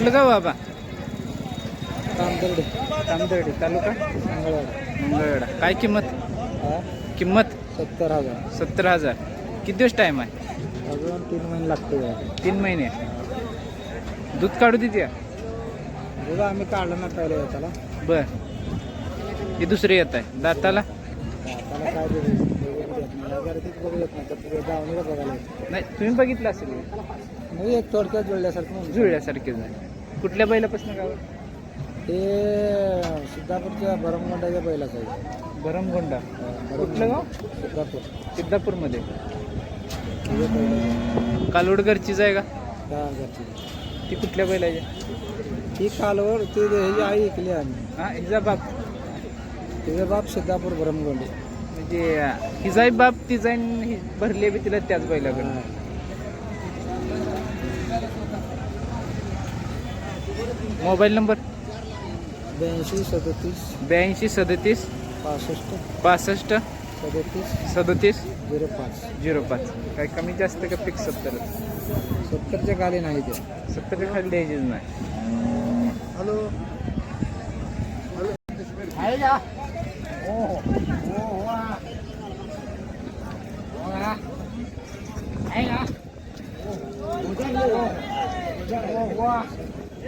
कुठलं गाव बाबा? तांदर्डे तामदर्डी तालुका मंगळवार मंगळवेढा काय किंमत? किंमत? सत्तर हजार. सत्तर हजार. किती दिवस टाईम आहे? अजून तीन महिने लागते तीन महिने. दूध काढू देते बघा आम्ही काढलं ना पहिल्या त्याला बर. हे दुसरे येत आहे. दाताला? काय नाही. तुम्ही बघितलं असेल. म्हणजे एक थोडक्यात जुळल्यासारखं. जुळल्यासारखेच आहे कुठल्या बैलापासून गाव? ते सिद्धापूरच्या बरमगोंडाच्या पहिलाच आहे. भरमगोंडा. कुठलं गाव? सिद्धापूर. सिद्धापूरमध्ये. पहिलं कालोडगरचीच आहे का? दहा हजारची ती कुठल्या बैलाची? ती कालवर ते ह्याची आई ऐकली आम्ही. हा हिचा बाप. तिचा बाप सिद्धापूर बरमगोंडे म्हणजे हिजाही बाप तिचा ही भरली बी तिला त्याच बैलाकडे मोबाईल नंबर? ब्याऐंशी सदतीस. ब्याऐंशी सदतीस. पासष्ट. पासष्ट. सदतीस. सदतीस. झिरो पाच. झिरो पाच. काय कमी जास्त का फिक्स सत्तर? सत्तरच्या खाली नाही ते. सत्तरच्या खाली द्यायचीच नाही. हॅलो. आहे का हो हो हो आहे का आहे का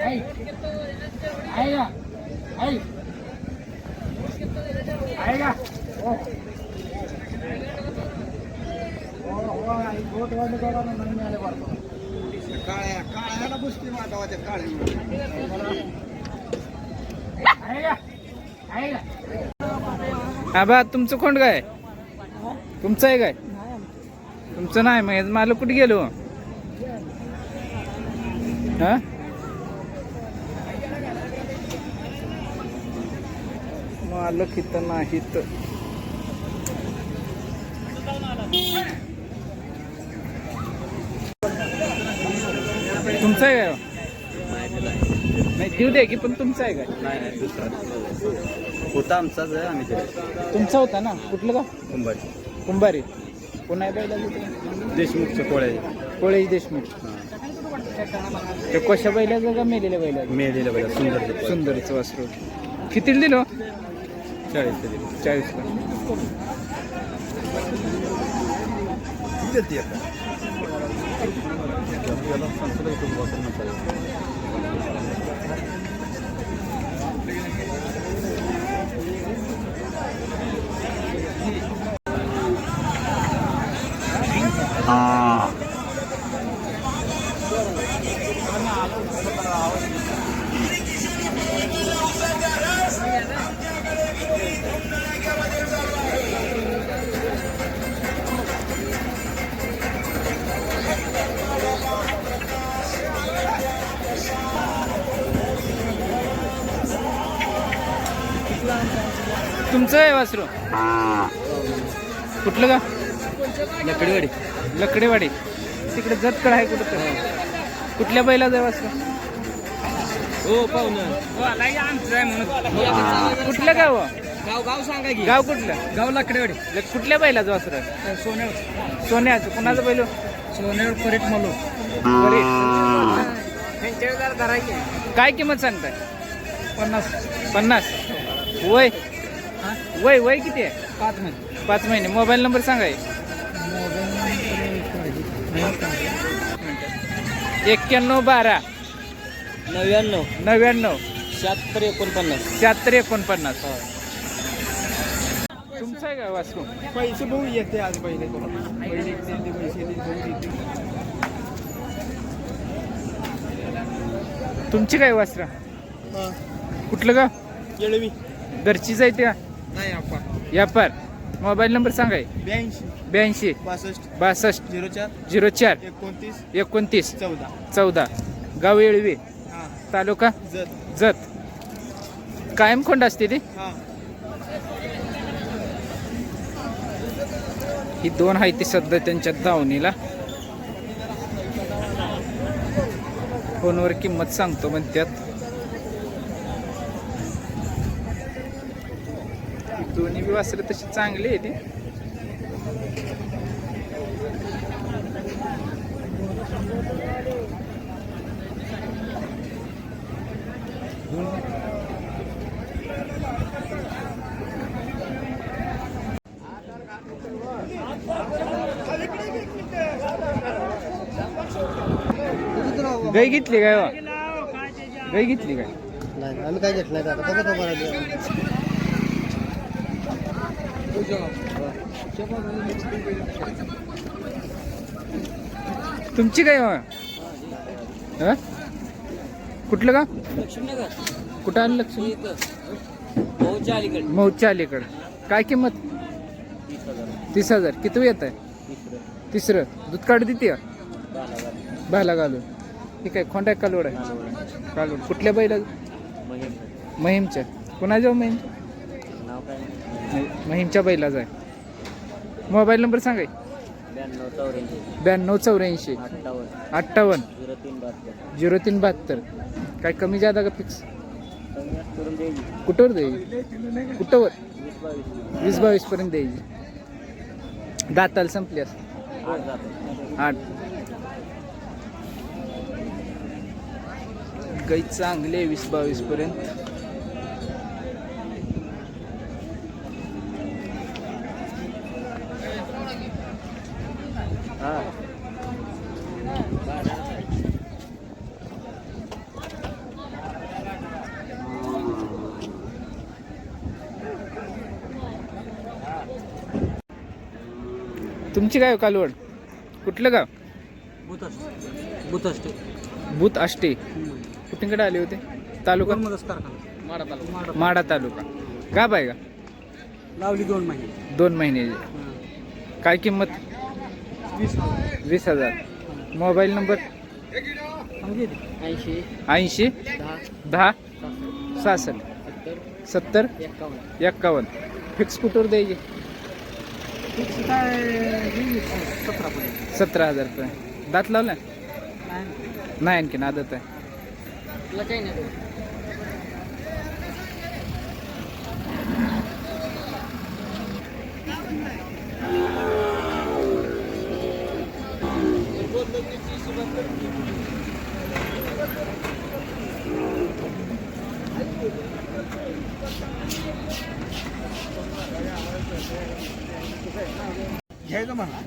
आहे आहे का हो काळ्या काळ्याला पुष्टी मागावाच्या हा बा तुमचं कोण काय? तुमचं आहे काय? तुमचं नाही मग मला कुठे गेलो? हा? मालक इथं नाहीत. तुमचं आहे? नाही देऊ दे की पण तुमचं आहे काय नाही नाही दुसरा होता आमचाच आहे आम्ही तुमचा होता ना? कुठलं का कुंभारी. कुंभारी. पुन्हा एकदा बैला देशमुखच्या कोळे कोळेश देशमुख. ते कशा बैलाचं का मेलेल्या बैलाचं? मेलेलं बघा सुंदर सुंदरचं वासरू. किती दिलो? चाळीस दिले चाळीस तुमचं आहे वासरू? कुठलं का लकडीवाडी. लकडेवाडी. तिकडे जतकड आहे कुठं तर. कुठल्या बैलाचं आहे वासरू? हो पाहुणं. कुठलं गाव? गाव गाव सांगा की. गाव कुठलं? गाव लाकडेवाडी. कुठल्या बैलाचं वासरू आहे? सोन्यावर. सोन्याचं. कुणाचं बैल? सोन्यावर परेट मलो. काय किंमत सांगताय? पन्नास. पन्नास. वय वय वय किती आहे? पाच महिने. पाच महिने. मोबाईल नंबर सांगाय एक्क्याण्णव बारा. नव्याण्णव. नव्याण्णव. शहात्तर एकोणपन्नास. शहात्तर एकोणपन्नास. तुमचं आहे का वासरू पैसे भाऊ येते आज पहिले पैसे. तुमची काय वासरा? कुठलं का येळवी. घरचीच आहे त्या? नाही व्यापार मोबाईल नंबर सांगाय ब्याऐंशी. ब्याऐंशी. बासष्ट. बासष्ट. झिरो चार. झिरो चार. एकोणतीस. एकोणतीस. चौदा. चौदा. गाव येळवी. हा. तालुका? जत. जत. कायम खोंड असते ती? हा. ही दोन आहे ती सध्या त्यांच्या दावणीला फोनवर किंमत सांगतो म्हणत्यात. दोन्ही बी वासरं तशी चांगली आहे ती. गाई घेतली काय हो? गाई घेतली काय? नाही आम्ही काय घेतलं तुमची काय बा? हा? कुठलं का कुठं आलं लक्ष्मी? मऊच्या अलीकडं. काय किंमत? तीस हजार. किती येत आहे? तिसरं. दूध काढ देते भाला घालून. ठीक आहे खोंडा कालवड आहे? कालवड कुठल्या बैला महिमच्या कुणाच्या महिम महिमच्या बैलाच आहे. मोबाईल नंबर सांगाय ब्याण्णव चौऱ्याऐंशी. ब्याण्णव चौऱ्याऐंशी. अठ्ठावन्न. अठ्ठावन्न. झिरो तीन बहात्तर. झिरो तीन बहात्तर. काय कमी जादा का फिक्स करून द्यायची. कुठवर द्यायची? कुठवर? वीस बावीस. वीस बावीस पर्यंत द्यायची. दाताला संपली असं. आठ जातो आठ. गाई चांगली वीस बावीस तुमची काय हो कालवड कुठलं गाव? बुतस्ट बुतस्ट भूत आष्टे. कुठीकडे आले होते? तालुका? माडा तालुका. गाव आहे का लावली दोन महिने. दोन महिन्याची काय किंमत? वीस वीस हजार. Mobile number? ऐंशी. ऐंशी. दहा. सहासष्ट. सत्तर. एक्कावन्न फिक्स कुठवर द्यायचे? सतरा सतरा हजार रुपये. दात लावला? नाही आणखीन आदत आहे. घ्यायचं म्हणा.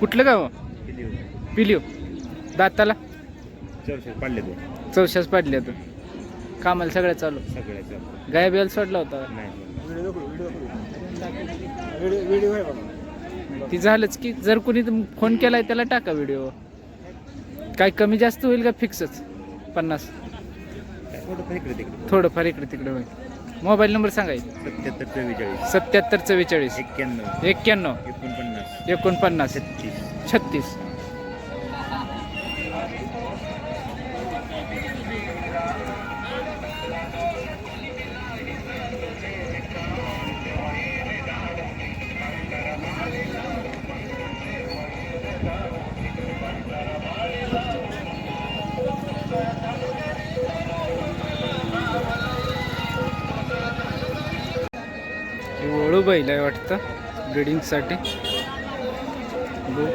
कुठलं गाव? पिलिओ. दाताला? चौशे पाडले तो चौशाच पाडले तर कामाला सगळ्या चालू. सगळ्याचं गाय बेल सोडला होता. ती झालंच की जर कोणी फोन केलाय त्याला टाका व्हिडिओ काय कमी जास्त होईल का फिक्सच पन्नास. थोडंफार इकडे तिकडे होईल मोबाईल नंबर सांगायचं सत्याहत्तर चव्वेचाळीस. सत्याहत्तर चव्वेचाळीस. एक्क्याण्णव. एक्क्याण्णव. एकोणपन्नास. एकोणपन्नास. छत्तीस. छत्तीस. बैल आहे वाटतं ब्रिडिंगसाठी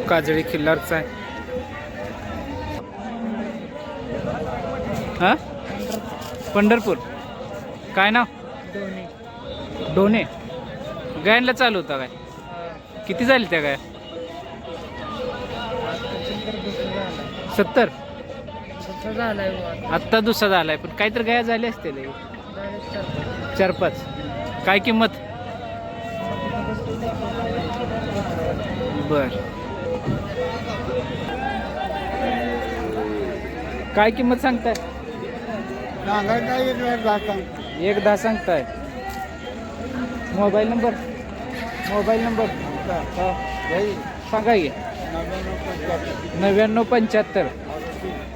काजळी किल्लारचा आहे. हा? पंढरपूर. काय नाव? डोने गायनला चालू होता काय? किती झाली त्या काय सत्तर? आत्ता दुसरा झालाय पण काहीतरी गाया झाले असते लय. चार पाच. काय किंमत? बर. काय किंमत सांगताय? एक दहा सांगताय. Mobile number? Mobile number. सांगा की. नव्याण्णव पंच्याहत्तर.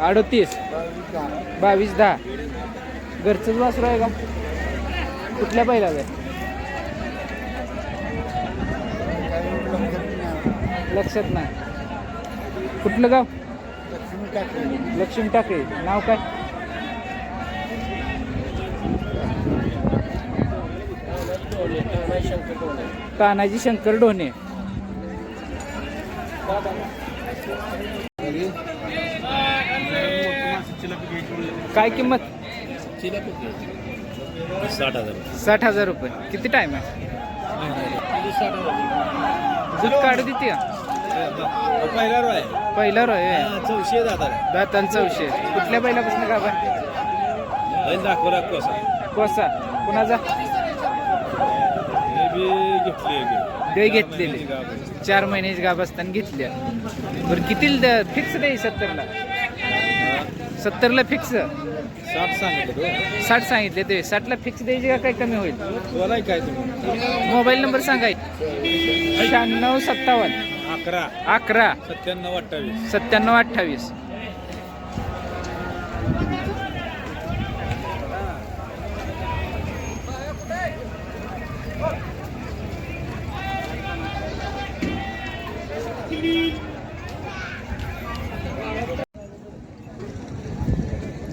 अडतीस. बावीस दहा. घरचंच वासरू आहे का? कुठल्या बैलाचं आहे? लक्षात नाही. कुठलं गाव? लक्ष्मी टाकळी नाव काय? तानाजी शंकर ढोणे. काय किंमत? साठ हजार. साठ हजार रुपये. किती टाइम आहे? दूध काढ देते का? पहिला रोय पहिला रोय चौशे दाताल. चौशे कुठल्या बैलापासून का बा दाखवला कसा. कोसा. कुणाचा? गाय घेतलेले. चार महिन्याची गाभ असताना घेतल्या. बरं किती फिक्स द्याय सत्तरला. सत्तरला फिक्स साठ सांगितलं साठ सांगितले ते. साठला फिक्स द्यायची का काही कमी होईल? बोलाय काय तुम्ही? मोबाईल नंबर सांगाय शहाण्णव सत्तावन्न. अकरा. अकरा. सत्त्याण्णव अठ्ठावीस. सत्त्याण्णव अठ्ठावीस.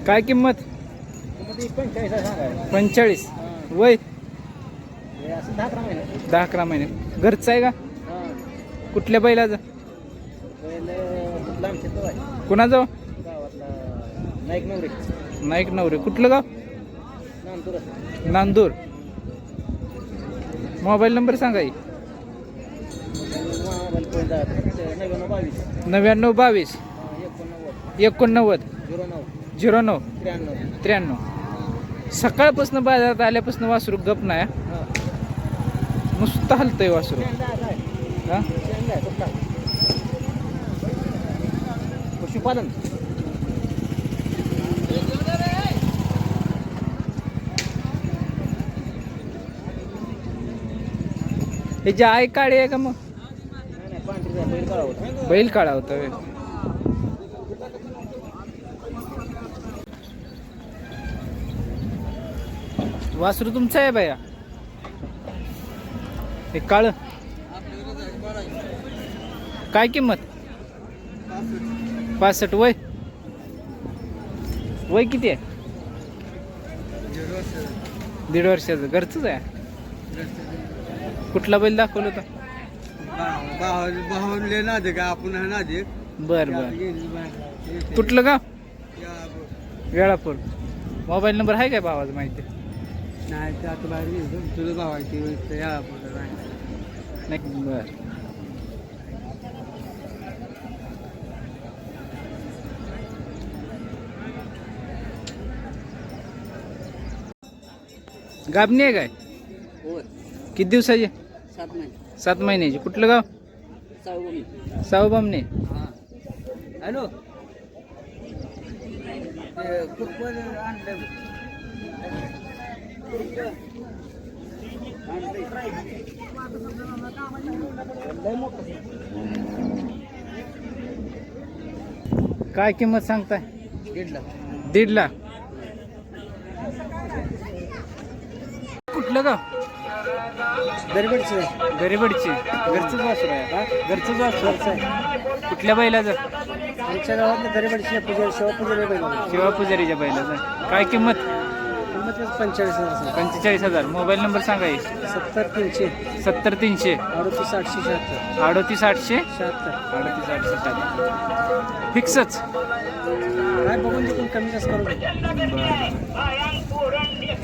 काय किंमत? पंचेचाळीस. वय? असं दहा अकरा महिने दहा अकरा महिने. घरचं आहे का? कुठल्या बैलाचं? कुणाचं? नाईक नवरे. नाईक नवरे. कुठलं गाव? नांदूर नांदूर. मोबाईल नंबर सांगा नव्याण्णव बावीस. एकोणनव्वद. झिरो नऊ. त्र्याण्णव. सकाळपासून बाजारात आल्यापासून वासरू गप नाही. नुसतं हलतंय वासरू. पशुपालन. हे जे आहे काळे आहे का मग? बैल काळा होता व्हय. वासरू तुमचं आहे बाया? हे काळ. काय किंमत? पासष्ट. वय? वय किती आहे? दीड वर्षाचं. घरचंच आहे? कुठला बैल दाखवलं होतं? का आपण बर बर. कुठलं गाव? वेळापूर. मोबाईल नंबर आहे काय भावाचा माहिती? नाही आता बाहेर तुझं भावायची या नाही. बर. गाबणी आहे काय? किती दिवसाची? सात महिने. सात महिन्याची. कुठलं गाव? सावगुणी साऊ बामणे हॅलो. काय किंमत सांगताय? दीडला दीड लाख. कुठलं गाव? दरबडचं. गरीबडची घरचंच वासरू आहे का घरचंच वासरू आहे. कुठल्या बैलाचं? आमच्या गावातलं दरबडची पूजा शिवपूजेला पाहिजे शिवा पुजारीच्या बैलाचं. काय किंमत? किंमत पंचेचाळीस हजार पंचेचाळीस हजार. मोबाईल नंबर सांगा एक. सत्तर तीनशे. सत्तर तीनशे. अडतीस आठशे शहात्तर. अडतीस आठशे? शहात्तर. अडतीस आठशे सत्तर. फिक्सच? काय बघून कमी जास्त करून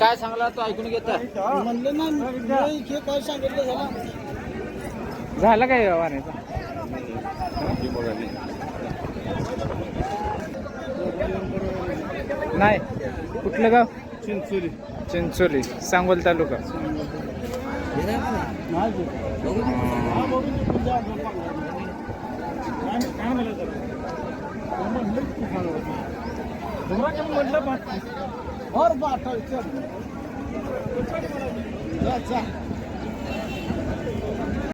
काय सांगला तो ऐकून घेता म्हणलं ना हे काय सांगितलं झालं? झाला काय व्यवहाराचा नाही कुठलं गाव? चिंचोली. चिंचोली सांगोल तालुका. Var var tabii. Evet,